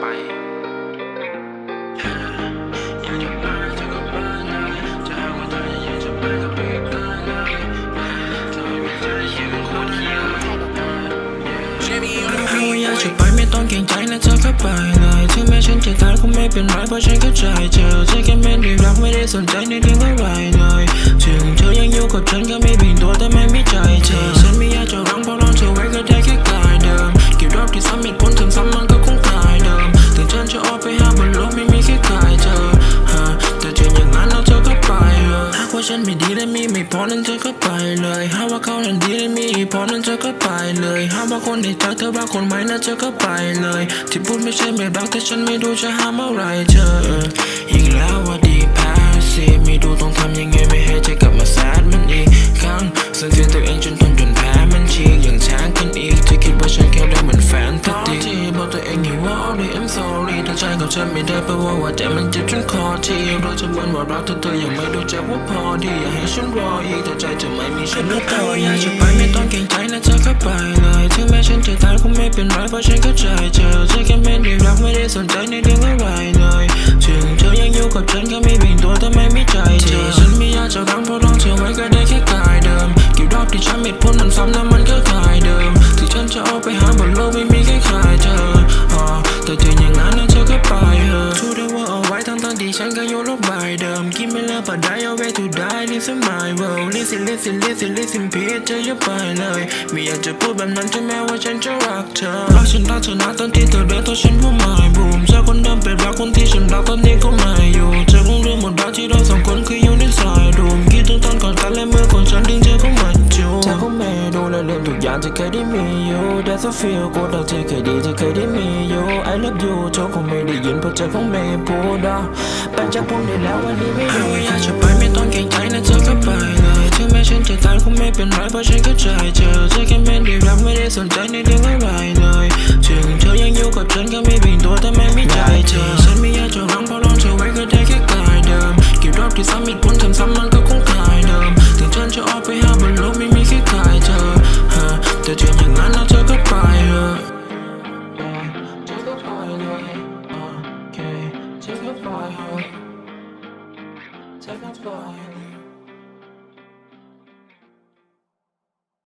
ไปจะไปไม่ต้าว่าอจะไปไม่ต้องเกรงใจนะเธอก็ไปเลยถึงแม้ฉันจะตายคงไม่เป็นไรเพราะฉันเข้าใจเธอเธอแค่ไม่ได้รักไม่ได้สนใจในเรื่องอะไรเลยถึงเธอยังอยู่กับฉันก็ไม่เปลี่ยนตัวแต่ไม่มีใจเธอฉันไม่อยากจะร้องเพราะร้องเธอไว้ก็ได้แค่กายเดิมเก็บรอบที่ซ้ำอีก ฉันไม่ดีและมีไม่พอนั้นเธอก็ไปเลยหาว่าเขานั้นดีและมีพอนั้นเธอก็ไปเลยหาว่าคนในใจเธอรักคนใหม่นั้นเธอก็ไปเลย ที่พูดไม่ใช่ไม่รักแต่ฉันไม่รู้จะห้ามอะไรเธอเอออีกแล้วว่าดีพาสีไม่รู้ต้องทำยังไงไม่ให้เธอกลับมาแซดมันอีกครั้งสังเกตตัวเองจนทนจนแพ้มันฉีกอย่างช้างกันอีกเธอคิดว่าฉันแค่ได้เหมือนแฟนตัดีที่บอกตัวเ sorry I'm sorry ถ้าใจกับฉันไม่ได้แปลว่าว่าใจมันเจ็บจนคอที่เราจะเหมือนว่ารักเธอเธอยังไม่รู้จักว่าพอดีอยากให้ฉันรออีกแต่ใจเธอไม่มีฉันแล้วต่ออยากจะไปไม่ต้องเกรงใจนะเธอก็ไปเลยถึงแม้ฉันจะตายคงไม่เป็นไรเพราะฉันเข้าใจเธอเธอแค่ไม่ได้รักไม่ได้สนใจในเรื่องอะไรเลยถึงเธอยังอยู่กับฉันก็ไม่เปลี่ยนตัวทำไม ฉันก็โยนลบายเดิม Give me love but die away to die This is my world Listen listen listen listen please เธออย่าไปเลยไม่อยากจะพูดแบบนั้นถึงแม้ว่าฉันจะรักเธอรักฉันรักเธอนะตอนที่เธอเดินตัวฉันผู้หม่บูมเจอคนเดิมไปรักคนที่ฉันรักตอนนี้ก็ไม่อยู่ chán chỉ kể đến me yêu Đã số phiêu cô đau chỉ kể đi chỉ kể đến me you. I love you cho không mê đi yên bật chạy không mê bố đó Bạn chắc buông để lão anh đi mê you Hãy cho bài mê tôn cảnh thái nên cho phép bài lời Thứ mê trên trời tán không mê biển mãi bao trên cái trời chờ Chơi cái mê đi rap mê đi sồn dạ, trái nên đi ngay bài lời Trường chơi anh yêu cặp chân cái mê bình tôi ta mê mê chạy chờ Sân mê cho răng bao lon chờ quay cái đây cái cài đờm. Kiểu drop thì sao mịt Take my heart. Take my heart.